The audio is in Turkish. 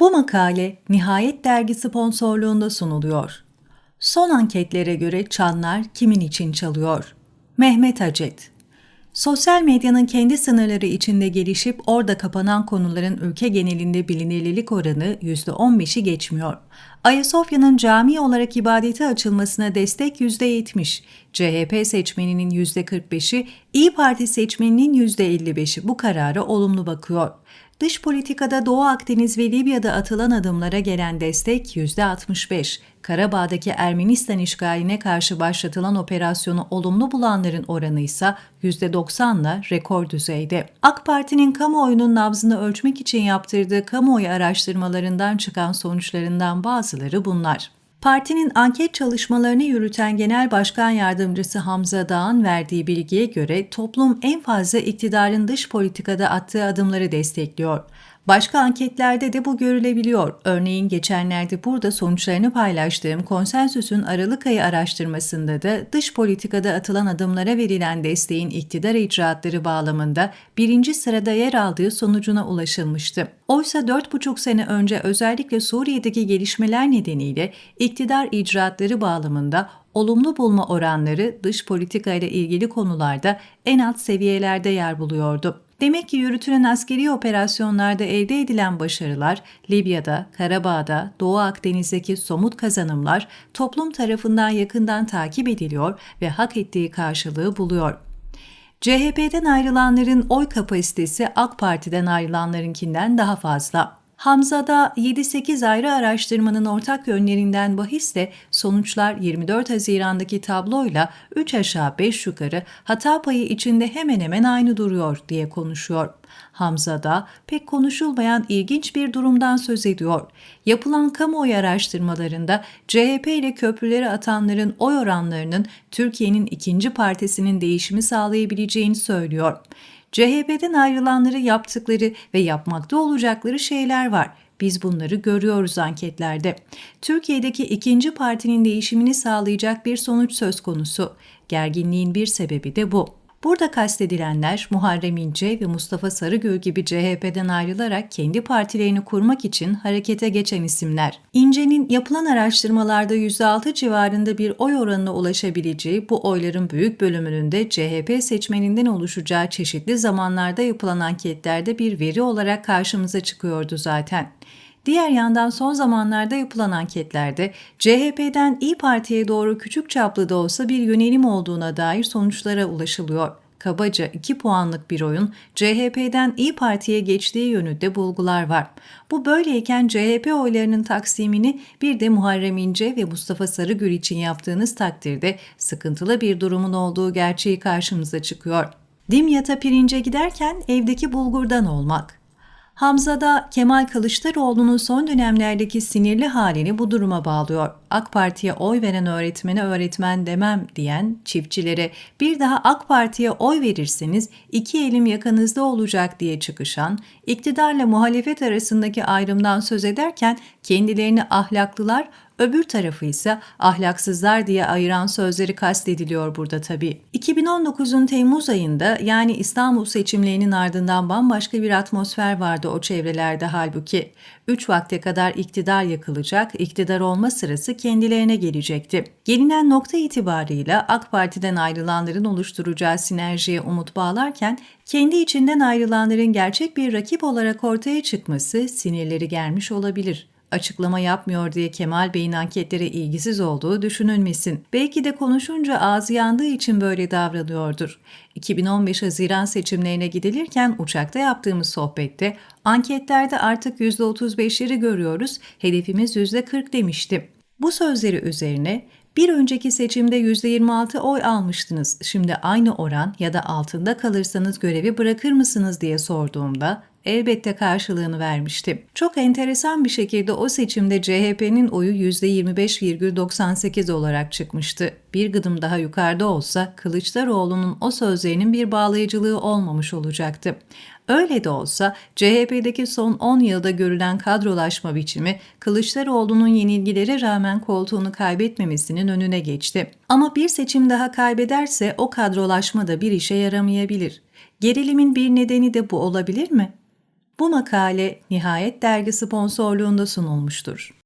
Bu makale Nihayet Dergi sponsorluğunda sunuluyor. Son anketlere göre çanlar kimin için çalıyor? Mehmet Acet Sosyal medyanın kendi sınırları içinde gelişip orada kapanan konuların ülke genelinde bilinirlilik oranı %15'i geçmiyor. Ayasofya'nın cami olarak ibadete açılmasına destek %70, CHP seçmeninin %45'i, İyi Parti seçmeninin %55'i bu karara olumlu bakıyor. Dış politikada Doğu Akdeniz ve Libya'da atılan adımlara gelen destek %65. Karabağ'daki Ermenistan işgaline karşı başlatılan operasyonu olumlu bulanların oranı ise %90'la rekor düzeyde. AK Parti'nin kamuoyunun nabzını ölçmek için yaptırdığı kamuoyu araştırmalarından çıkan sonuçlarından bazıları bunlar. Partinin anket çalışmalarını yürüten Genel Başkan Yardımcısı Hamza Dağ'ın verdiği bilgiye göre toplum en fazla iktidarın dış politikada attığı adımları destekliyor. Başka anketlerde de bu görülebiliyor. Örneğin geçenlerde burada sonuçlarını paylaştığım konsensüsün Aralık ayı araştırmasında da dış politikada atılan adımlara verilen desteğin iktidar icraatları bağlamında birinci sırada yer aldığı sonucuna ulaşılmıştı. Oysa 4,5 sene önce özellikle Suriye'deki gelişmeler nedeniyle iktidar icraatları bağlamında olumlu bulma oranları dış politika ile ilgili konularda en alt seviyelerde yer buluyordu. Demek ki yürütülen askeri operasyonlarda elde edilen başarılar, Libya'da, Karabağ'da, Doğu Akdeniz'deki somut kazanımlar toplum tarafından yakından takip ediliyor ve hak ettiği karşılığı buluyor. CHP'den ayrılanların oy kapasitesi AK Parti'den ayrılanlarınkinden daha fazla. Hamza'da 7-8 ayrı araştırmanın ortak yönlerinden bahisle sonuçlar 24 Haziran'daki tabloyla 3 aşağı 5 yukarı hata payı içinde hemen hemen aynı duruyor diye konuşuyor. Hamza'da pek konuşulmayan ilginç bir durumdan söz ediyor. Yapılan kamuoyu araştırmalarında CHP ile köprüleri atanların oy oranlarının Türkiye'nin ikinci partisinin değişimi sağlayabileceğini söylüyor. CHP'den ayrılanları yaptıkları ve yapmakta olacakları şeyler var. Biz bunları görüyoruz anketlerde. Türkiye'deki ikinci partinin değişimini sağlayacak bir sonuç söz konusu. Gerginliğin bir sebebi de bu. Burada kastedilenler Muharrem İnce ve Mustafa Sarıgül gibi CHP'den ayrılarak kendi partilerini kurmak için harekete geçen isimler. İnce'nin yapılan araştırmalarda %6 civarında bir oy oranına ulaşabileceği bu oyların büyük bölümünün de CHP seçmeninden oluşacağı çeşitli zamanlarda yapılan anketlerde bir veri olarak karşımıza çıkıyordu zaten. Diğer yandan son zamanlarda yapılan anketlerde CHP'den İyi Parti'ye doğru küçük çaplı da olsa bir yönelim olduğuna dair sonuçlara ulaşılıyor. Kabaca 2 puanlık bir oyun CHP'den İyi Parti'ye geçtiği yönünde bulgular var. Bu böyleyken CHP oylarının taksimini bir de Muharrem İnce ve Mustafa Sarıgül için yaptığınız takdirde sıkıntılı bir durumun olduğu gerçeği karşımıza çıkıyor. Dimyat'a pirince giderken evdeki bulgurdan olmak. Hamza'da Kemal Kılıçdaroğlu'nun son dönemlerdeki sinirli halini bu duruma bağlıyor. AK Parti'ye oy veren öğretmene öğretmen demem diyen çiftçilere bir daha AK Parti'ye oy verirseniz iki elim yakanızda olacak diye çıkışan, iktidarla muhalefet arasındaki ayrımdan söz ederken kendilerini ahlaklılar, Öbür tarafı ise ahlaksızlar diye ayıran sözleri kastediliyor burada tabii. 2019'un Temmuz ayında yani İstanbul seçimlerinin ardından bambaşka bir atmosfer vardı o çevrelerde halbuki. 3 vakte kadar iktidar yakılacak, iktidar olma sırası kendilerine gelecekti. Gelinen nokta itibarıyla AK Parti'den ayrılanların oluşturacağı sinerjiye umut bağlarken kendi içinden ayrılanların gerçek bir rakip olarak ortaya çıkması sinirleri germiş olabilir açıklama yapmıyor diye Kemal Bey'in anketlere ilgisiz olduğu düşünülmesin. Belki de konuşunca ağzı yandığı için böyle davranıyordur. 2015 Haziran seçimlerine gidilirken uçakta yaptığımız sohbette anketlerde artık %35'leri görüyoruz, hedefimiz %40 demiştim. Bu sözleri üzerine bir önceki seçimde %26 oy almıştınız. Şimdi aynı oran ya da altında kalırsanız görevi bırakır mısınız diye sorduğumda elbette karşılığını vermişti. Çok enteresan bir şekilde o seçimde CHP'nin oyu %25,98 olarak çıkmıştı. Bir gıdım daha yukarıda olsa Kılıçdaroğlu'nun o sözlerinin bir bağlayıcılığı olmamış olacaktı. Öyle de olsa CHP'deki son 10 yılda görülen kadrolaşma biçimi Kılıçdaroğlu'nun yenilgilere rağmen koltuğunu kaybetmemesinin önüne geçti. Ama bir seçim daha kaybederse o kadrolaşma da bir işe yaramayabilir. Gerilimin bir nedeni de bu olabilir mi? Bu makale Nihayet Dergi sponsorluğunda sunulmuştur.